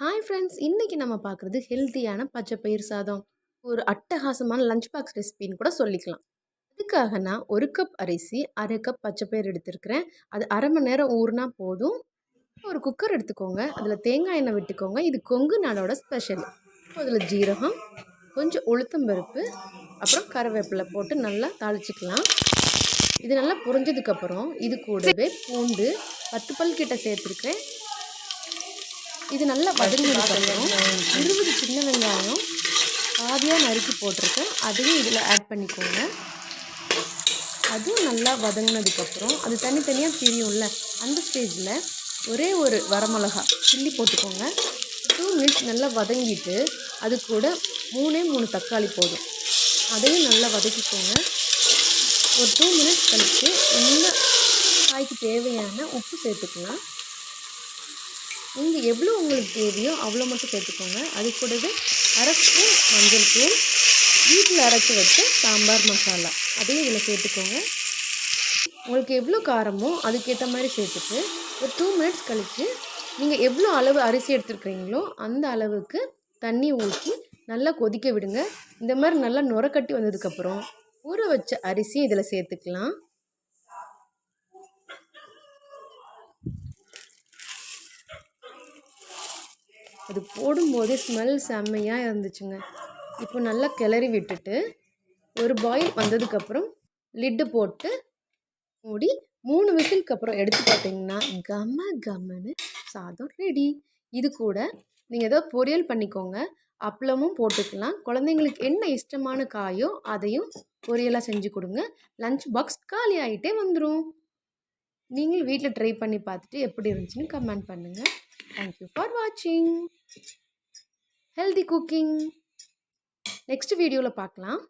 Hi friends இன்றைக்கி நம்ம பார்க்குறது ஹெல்த்தியான பச்சை பயிர் சாதம். ஒரு அட்டகாசமான லஞ்ச் பாக்ஸ் ரெசிபின்னு கூட சொல்லிக்கலாம். அதுக்காக நான் ஒரு கப் அரிசி அரை கப் பச்சை பயிர் எடுத்துருக்கிறேன். அது அரை மணி நேரம் ஊறினா போதும். ஒரு குக்கர் எடுத்துக்கோங்க. அதில் தேங்காய் எண்ணெய் விட்டுக்கோங்க. இது கொங்கு நாடோட ஸ்பெஷல் அதில் ஜீரகம் கொஞ்சம் உளுத்தம் பருப்பு அப்புறம் கருவேப்பிலை போட்டு நல்லா தாளிச்சிக்கலாம். இது நல்லா புரிஞ்சதுக்கப்புறம் இது கூடவே பூண்டு பத்து பல் கிட்ட சேர்த்துருக்கேன் இது நல்லா வதங்கினதுக்கப்புறம் இருபது சின்ன வெங்காயம் பாதியாக நறுக்கி போட்டிருக்கேன். அதையும் இதில் ஆட் பண்ணிக்கோங்க. அதுவும் நல்லா வதங்கினதுக்கப்புறம் அது தனித்தனியாக தெரியும்ல அந்த ஸ்டேஜில் ஒரே ஒரு வரமிளகா சில்லி போட்டுக்கோங்க. டூ மினிட்ஸ் நல்லா வதங்கிட்டு அது கூட மூணே மூணு தக்காளி போதும். அதையும் நல்லா வதக்கிக்கோங்க. ஒரு டூ மினிட்ஸ் கழித்து என்ன காய்க்கு தேவையான உப்பு சேர்த்துக்கலாம். நீங்கள் எவ்வளோ உங்களுக்கு தேவையோ அவ்வளோ மட்டும் சேர்த்துக்கோங்க. அது கூடவே அரை ஸ்பூன் மஞ்சள் தூள் வீட்டில் அரைச்சி வச்ச சாம்பார் மசாலா. அதையும் இதில் சேர்த்துக்கோங்க. உங்களுக்கு எவ்வளோ காரமோ அதுக்கேற்ற மாதிரி சேர்த்துட்டு ஒரு டூ மினிட்ஸ் கழித்து நீங்கள் எவ்வளோ அளவு அரிசி எடுத்துருக்கிறீங்களோ அந்த அளவுக்கு தண்ணி ஊற்றி நல்லா கொதிக்க விடுங்க. இந்த மாதிரி நல்லா நுரக்கட்டி வந்ததுக்கப்புறம் ஊற வச்ச அரிசி இதில் சேர்த்துக்கலாம். அது போடும்போது ஸ்மெல் செம்மையாக இருந்துச்சுங்க. இப்போ நல்லா கிளறி விட்டுட்டு ஒரு பாயில் வந்ததுக்கப்புறம் லிட்டு போட்டு மூடி மூணு விசிலுக்கு அப்புறம் எடுத்து பார்த்தீங்கன்னா கம கமன்னு சாதம் ரெடி இது கூட நீங்கள் ஏதோ பொரியல் பண்ணிக்கோங்க. அப்பளமும் போட்டுக்கலாம். குழந்தைங்களுக்கு என்ன இஷ்டமான காயோ அதையும் பொரியலாக செஞ்சு கொடுங்க. லஞ்ச் பாக்ஸ் காலி ஆகிட்டே வந்துடும் நீங்களும் வீட்டில் ட்ரை பண்ணி பார்த்துட்டு எப்படி இருந்துச்சுன்னு கமெண்ட் பண்ணுங்கள் தேங்க்யூ ஃபார் வாட்சிங் ஹெல்தி குக்கிங் நெக்ஸ்ட் வீடியோவில் பார்க்கலாம்